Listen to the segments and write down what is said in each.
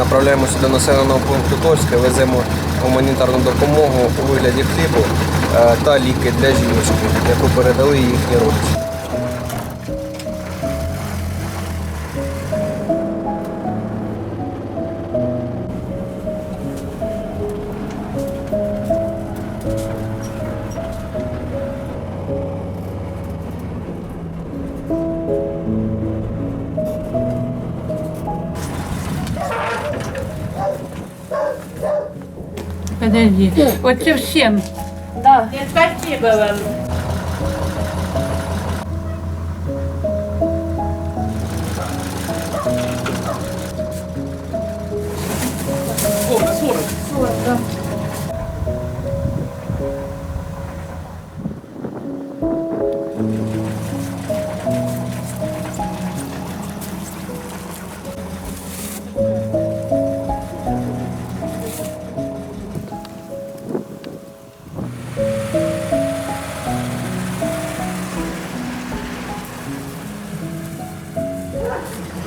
Направляємося до населеного пункту Тольське, веземо гуманітарну допомогу у вигляді хлібу е, та ліки для жіночки, яку передали їхні родичі. Подожди. Вот совсем. всем. Да. И спасибо вам.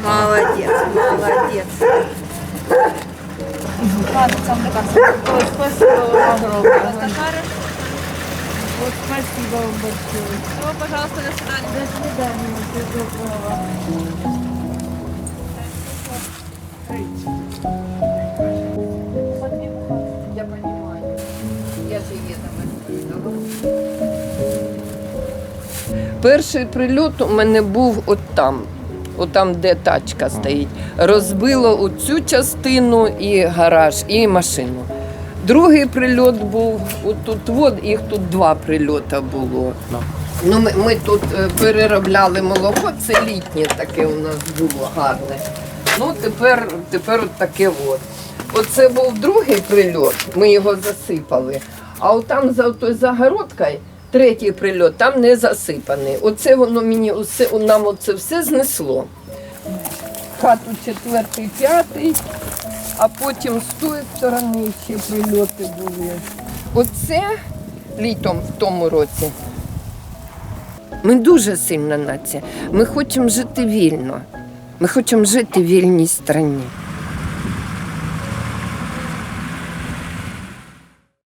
Молодец, молодец. Ладно, сам лекарство. Ой, спасибо вам огромное. Вот спасибо вам большое. Всего, пожалуйста, до свидания. До свидания. Всего доброго. Я понимаю. Я же еду. Перший прильот у мене був от там, от там, де тачка стоїть. Розбило оцю частину і гараж, і машину. Другий прильот був отут, от їх тут два прильоти було. Ну, ми, ми тут е, переробляли молоко, це літнє таке у нас було гарне. Ну, тепер, тепер от таке от. Оце був другий прильот, ми його засипали. А от там за тою загородкою третій прильот, там не засипаний. Оце воно мені усе, нам оце все знесло. Хату четвертий, п'ятий, а потім з тої сторони ще прильоти були. Оце літом в тому році. Ми дуже сильна нація. Ми хочемо жити вільно. Ми хочемо жити в вільній країні.